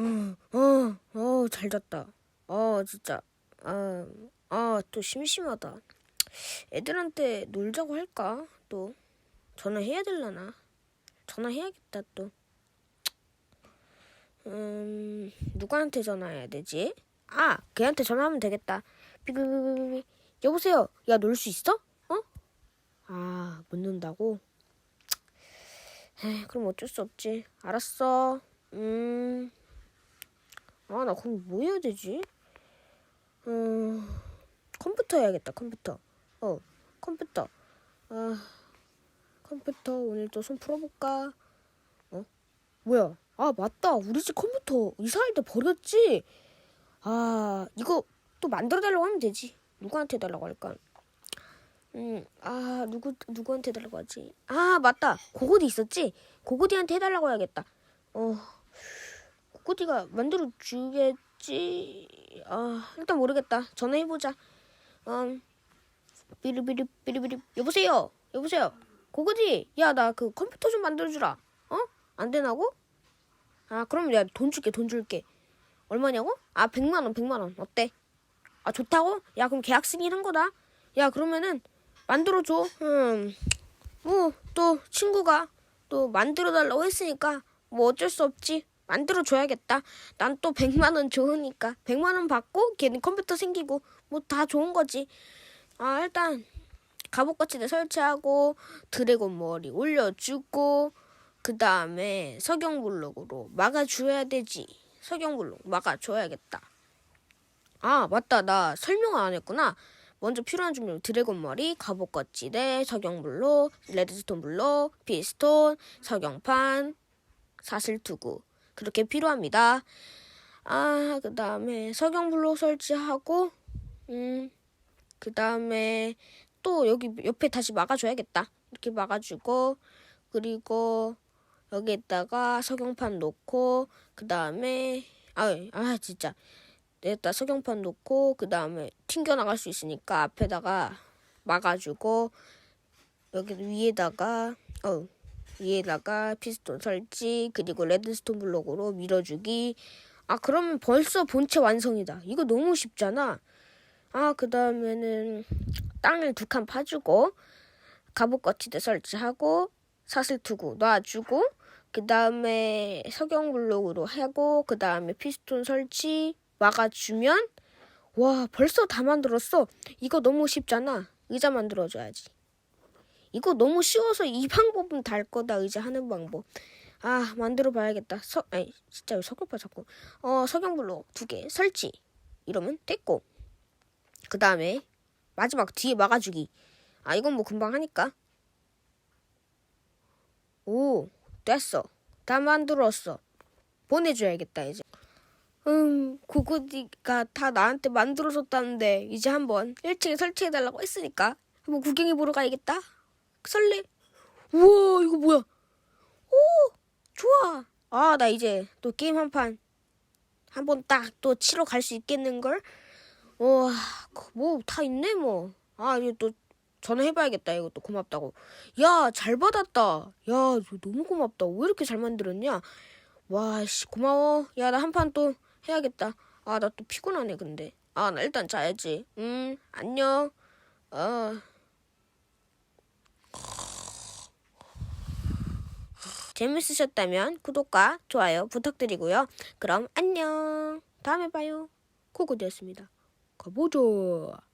음, 어, 어, 잘 잤다. 어, 진짜. 아, 아, 또 심심하다. 애들한테 놀자고 할까? 또. 전화해야 될라나? 전화해야겠다, 또. 음, 누구한테 전화해야 되지? 아, 걔한테 전화하면 되겠다. 여보세요? 야, 놀 수 있어? 어? 아, 못 논다고? 에이, 그럼 어쩔 수 없지. 알았어. 음. 아, 나 그럼 뭐 해야 되지? 음, 컴퓨터 해야겠다, 컴퓨터. 어, 컴퓨터. 아, 컴퓨터 오늘 또손 풀어볼까? 어? 뭐야? 아, 맞다. 우리 집 컴퓨터 이사할 때 버렸지? 아, 이거 또 만들어달라고 하면 되지. 누구한테 해달라고 할까? 음, 아, 누구, 누구한테 해달라고 하지? 아, 맞다. 고고디 있었지? 고고디한테 해달라고 해야겠다. 어, 고고디가 만들어 주겠지? 아, 일단 모르겠다. 전화해보자. 음, 삐리삐리, 삐리삐리. 여보세요? 여보세요? 고고디, 야, 나 그 컴퓨터 좀 만들어주라. 어? 안 되나고? 아, 그럼 내가 돈 줄게, 돈 줄게. 얼마냐고? 아, 100만원, 100만원. 어때? 아, 좋다고? 야, 그럼 계약승인 한 거다. 야, 그러면은, 만들어줘. 음, 뭐, 또, 친구가 또 만들어달라고 했으니까, 뭐 어쩔 수 없지. 만들어줘야겠다. 난 또 100만원 좋으니까. 100만원 받고, 걔는 컴퓨터 생기고, 뭐 다 좋은 거지. 아, 일단, 갑옷거치대 설치하고, 드래곤 머리 올려주고, 그 다음에 석영블록으로 막아줘야 되지. 석영블록 막아줘야겠다. 아, 맞다. 나 설명을 안 했구나. 먼저 필요한 준비물 드래곤 머리, 갑옷거치대, 석영블록, 레드스톤 블록, 피스톤, 석영판, 사슬투구 그렇게 필요합니다. 아, 그 다음에 석영 블록 설치하고, 음, 그 다음에 또 여기 옆에 다시 막아줘야겠다. 이렇게 막아주고, 그리고 여기에다가 석영판 놓고, 그 다음에, 아, 아, 진짜. 여기다 석영판 놓고, 그 다음에 튕겨나갈 수 있으니까 앞에다가 막아주고, 여기 위에다가, 어, 위에다가 피스톤 설치, 그리고 레드스톤 블록으로 밀어주기. 아, 그러면 벌써 본체 완성이다. 이거 너무 쉽잖아. 아, 그 다음에는 땅을 두 칸 파주고, 갑옷 거치대 설치하고, 사슬 투구 놔주고, 그 다음에 석영 블록으로 하고, 그 다음에 피스톤 설치 막아주면, 와, 벌써 다 만들었어. 이거 너무 쉽잖아. 의자 만들어줘야지. 이거 너무 쉬워서 이 방법은 달 거다, 의자 하는 방법. 아, 만들어 봐야겠다. 서, 아니, 진짜 왜 석영파 자꾸. 어, 석영블록 두개 설치. 이러면 됐고. 그 다음에 마지막 뒤에 막아주기. 아, 이건 뭐 금방 하니까. 오, 됐어. 다 만들었어. 보내줘야겠다, 이제. 음, 고고디가 다 나한테 만들어줬다는데, 이제 한번 1층에 설치해달라고 했으니까, 한번 구경해보러 가야겠다. 설레. 우와, 이거 뭐야? 오, 좋아. 아, 나 이제 또 게임 한 판, 한 번 딱 또 치러 갈 수 있겠는걸? 와, 뭐 다 있네, 뭐. 아, 이거 또 전화해봐야겠다. 이것도 고맙다고. 야, 잘 받았다. 야, 너 너무 고맙다. 왜 이렇게 잘 만들었냐? 와, 씨, 고마워. 야, 나 한 판 또 해야겠다. 아, 나 또 피곤하네, 근데. 아, 나 일단 자야지. 음, 안녕. 아. 재밌으셨다면 구독과 좋아요 부탁드리고요. 그럼 안녕. 다음에 봐요. 코코디였습니다. 가보자.